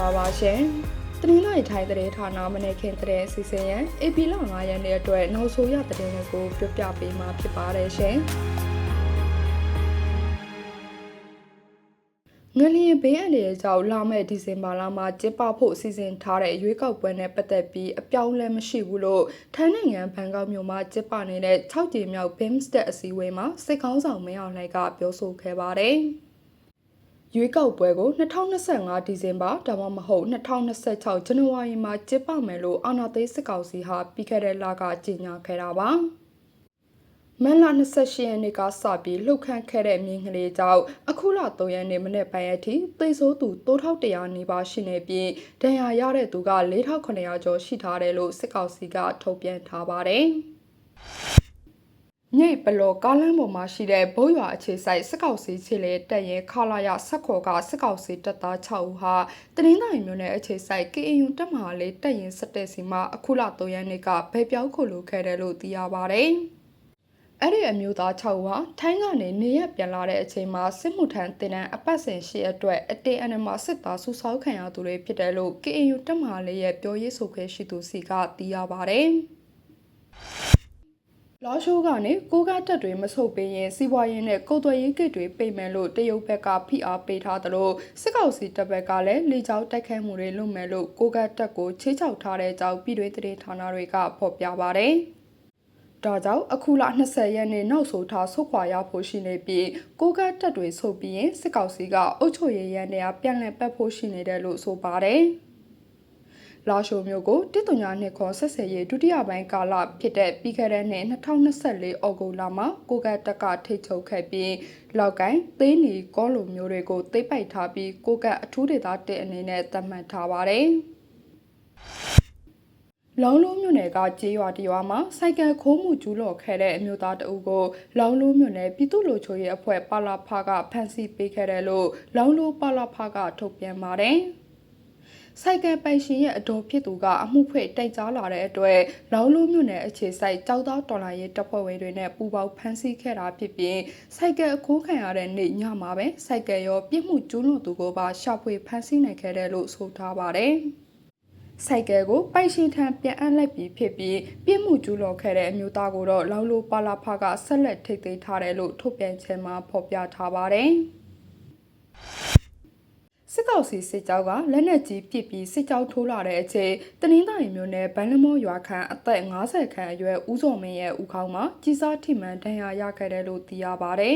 ္ဂလာပါရှင်။တနင်္လာရီထိုင်းသတင်းဌာနမနေ့ခင်သတင်းအစီအစဉ်ရန် AP လ9ရက်နေ့အတွက်နောက်ဆိုရသတင်းတွေကိုပြပြပေးမှာဖြစ်ပါတယ်ရှင်။ငလျင်ဘေးအန္တရာယ်ကြောင့်လာမယ့်ဒီဇင်ဘာလမှာကျင်းပဖို့စီစဉ်ထားတဲ့ရွေးကောက်ပွဲနဲ့ပတ်သက်ပြီးအပြောင်းအလဲမရှိဘူးလို့ထိုင်းနိုင်ငံဘန်ကောက်မြို့မှာကျင်းပနေတဲ့6ကြိမ်မြောက် BIMSTEC အစည်းအဝေးမှာစစ်ကောင်းဆောင်မင်းအောင်လှိုင်ကပြောဆိုခဲ့ပါတယ်။ ရွေးကောက်ပွဲကို2025ဒီဇင်ဘာဒါမှမဟုတ်2026ဇန်နဝါရီမှာကျင်းပမယ်လို့အာဏာသိမ်းစစ်ကောင်စီဟာပြီးခဲ့တဲ့လကကြေညာခဲ့တာပါ။မန်လာ28ရက်နေ့ကစပြီးလှုပ်ခန့်ခဲ့တဲ့မြင်းကလေးကြောင့်အခုလ3ရက်နေ့မနေ့ပိုင်းအထိသေဆိုးသူ3100နီးပါးရှိနေပြီးဒဏ်ရာရတဲ့သူက4900ကျော်ရှိထားတယ်လို့စစ်ကောင်စီကထုတ်ပြန်ထားပါတယ်။ မြိတ်ပလောကားလမ်းပေါ်မှာရှိတဲ့ဘိုးရွာအခြေဆိုင်စစ်ကောင်စီခြေလေတက်ရင်ခလာရဆက်ခေါ်ကစစ်ကောင်စီတပ်သား6ဦးဟာတနင်္သာရီမြို့နယ်အခြေဆိုင် KAU တပ်မဟာလေးတက်ရင်စတဲ့စီမှာအခုလ3ရက်နေ့ကဘဲပြောင်းခုလိုခဲ့တယ်လို့သိရပါဗျ။အဲ့ဒီအမျိုးသား6ဦးဟာထိုင်းကနေနေရပြန်လာတဲ့အချိန်မှာစစ်မှုထမ်းတင်တန်းအပတ်စဉ်ရှိအတွက်အတေအနမစစ်သားစုဆောင်းခံရသူတွေဖြစ်တယ်လို့ KAU တပ်မဟာလေးရဲ့ပြောရေးဆိုခွင့်ရှိသူစီကသိရပါဗျ။ လာရှိုးကနေကိုကတက်တွေမဆုတ်ပေးရင်စီးပွားရေးနဲ့ကုတ်သွယ်ရေးကိတ်တွေပိတ်မယ်လို့တရုတ်ဘက်ကဖိအားပေးထားသလိုစစ်ကောင်စီတပ်ဘက်ကလည်းလေကြောင်းတိုက်ခိုက်မှုတွေလုပ်မယ်လို့ကိုကတက်ကိုချေးချောက်ထားတဲ့အကြောင်းပြည်တွင်းသတင်းဌာနတွေကဖော်ပြပါတယ်။ဒါကြောင့်အခုလ20ရက်နေ့နောက်ဆိုထားဆုတ်ခွာရဖို့ရှိနေပြီးကိုကတက်တွေဆုတ်ပြီးရင်စစ်ကောင်စီကအုပ်ချုပ်ရေးရန်တွေကပြန်လည်ပတ်ဖို့ရှိနေတယ်လို့ဆိုပါတယ်။ လာရှိုမျိုးကိုတစ်တုညာနှစ်ခေါ်ဆက်ဆယ်ရေးဒုတိယပိုင်းကာလဖြစ်တဲ့ပြီးခဲ့တဲ့နှစ်2024ဩဂုတ်လမှာကိုကတက်ကထိတ်ချုပ်ခဲ့ပြီးလောက်ကိုင်းသေးနီကောလိုမျိုးတွေကိုသိပ်ပိုက်ထားပြီးကိုကအထူးဒေသတစ်အနေနဲ့သတ်မှတ်ထားပါတယ်။လောင်လုံးမြို့နယ်ကကြေးရွာတရွာမှာစိုက်ကယ်ခိုးမှုကျူးလွန်ခဲ့တဲ့အမျိုးသားတအုပ်ကိုလောင်လုံးမြို့နယ်ပြည်သူ့လူချိုရဲ့အဖွဲ့ပါလာဖာကဖမ်းဆီးပေးခဲ့တယ်လို့လောင်လုံးပါလာဖာကထုတ်ပြန်ပါတယ်။ ဆိုင်ကယ်ပိုင်ရှင်ရဲ့အတော်ဖြစ်သူကအမှုဖွင့်တိုက်ကြားလာတဲ့အတွက်လောင်းလုံးမြို့နယ်အခြေဆိုင်ကြောက်သားတော်လာရေးတပ်ဖွဲ့ဝင်တွေနဲ့ပူးပေါင်းဖမ်းဆီးခဲ့တာဖြစ်ပြီးဆိုင်ကယ်အခိုးခံရတဲ့နေ့ညမှာပဲဆိုင်ကယ်ရောပြစ်မှုကျူးလွန်သူကိုပါရှာဖွေဖမ်းဆီးနိုင်ခဲ့တယ်လို့ဆိုထားပါတယ်။ဆိုင်ကယ်ကိုပိုက်ရှင်ထံပြန်အပ်လိုက်ပြီးဖြစ်ပြီးပြစ်မှုကျူးလွန်ခဲ့တဲ့အမျိုးသားကိုတော့လောင်လိုပါလာဖကဆက်လက်ထိတ်သိမ်းထားတယ်လို့ထုတ်ပြန်ချက်မှာဖော်ပြထားပါတယ်။ စစ်ကောင်စီစစ်ကြောင်းကလက်နက်ကြီးပစ်ပြီးစစ်ကြောင်းထိုးလာတဲ့အချိန်တနင်္သာရီမြို့နယ်ဗန်လမောရွာခန့်အသက်50ခန့်အရွယ်ဦးစောမင်းရဲ့ဦးခေါင်းမှာကြီးစားထိမှန်ဒဏ်ရာရခဲ့တယ်လို့သိရပါဗျ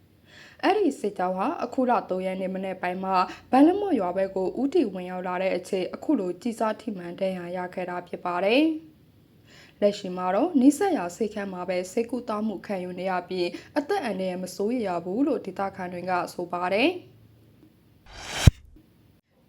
။အဲ့ဒီစစ်ကြောင်းဟာအခုလ3ရက်နေ့မနေ့ပိုင်းမှာဗန်လမော့ရွာဘက်ကိုဥတီဝင်ရောက်လာတဲ့အချိန်အခုလိုကြီးစားထိမှန်ဒဏ်ရာရခဲ့တာဖြစ်ပါတယ်။လက်ရှိမှာတော့နိဆက်ရာစိတ်ခမ်းမှာပဲစိတ်ကူးတောမှုခံယူနေရပြီးအသက်အန္တရာယ်မစိုးရဘူးလို့ဒေသခံတွေကဆိုပါတယ်။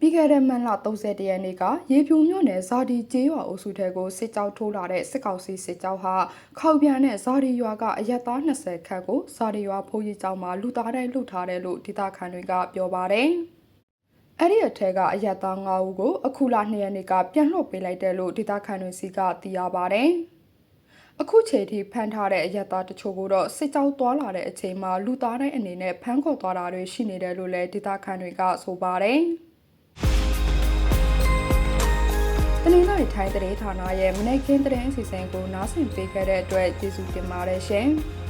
ပြီးခဲ့တဲ့မန်လ31ရက်နေ့ကရေဖြူမြို့နယ်ဇာဒီကျေးရွာအုပ်စုထဲကိုစစ်ကြောင်းထိုးလာတဲ့စစ်ကောင်စီစစ်ကြောင်းဟာခောက်ပြန်တဲ့ဇာဒီရွာကအရက်သား20ခန့်ကိုဇာဒီရွာဖိုးကြီးကျောင်းမှာလူသားတိုင်းလှုပ်ထားတယ်လို့ဒေသခံတွေကပြောပါတယ်။အဲ့ဒီအထက်ကအရက်သား9ဦးကိုအခုလ2ရက်နေ့ကပြန်လွှတ်ပေးလိုက်တယ်လို့ဒေသခံတွေစီကသိရပါတယ်။အခုချိန်ထိဖမ်းထားတဲ့အရက်သားတချို့ကိုတော့စစ်ကြောင်းသွားလာတဲ့အချိန်မှာလူသားတိုင်းအနေနဲ့ဖမ်းခေါ်သွားတာတွေရှိနေတယ်လို့လည်းဒေသခံတွေကဆိုပါတယ်။ တနင်္လာရီထိုင်းသတင်းဌာနရဲ့မနေ့ကင်းသတင်းအစီအစဉ်ကိုနားဆင်ပေးခဲ့တဲ့အတွက်ကျေးဇူးတင်ပါတယ်ရှင်။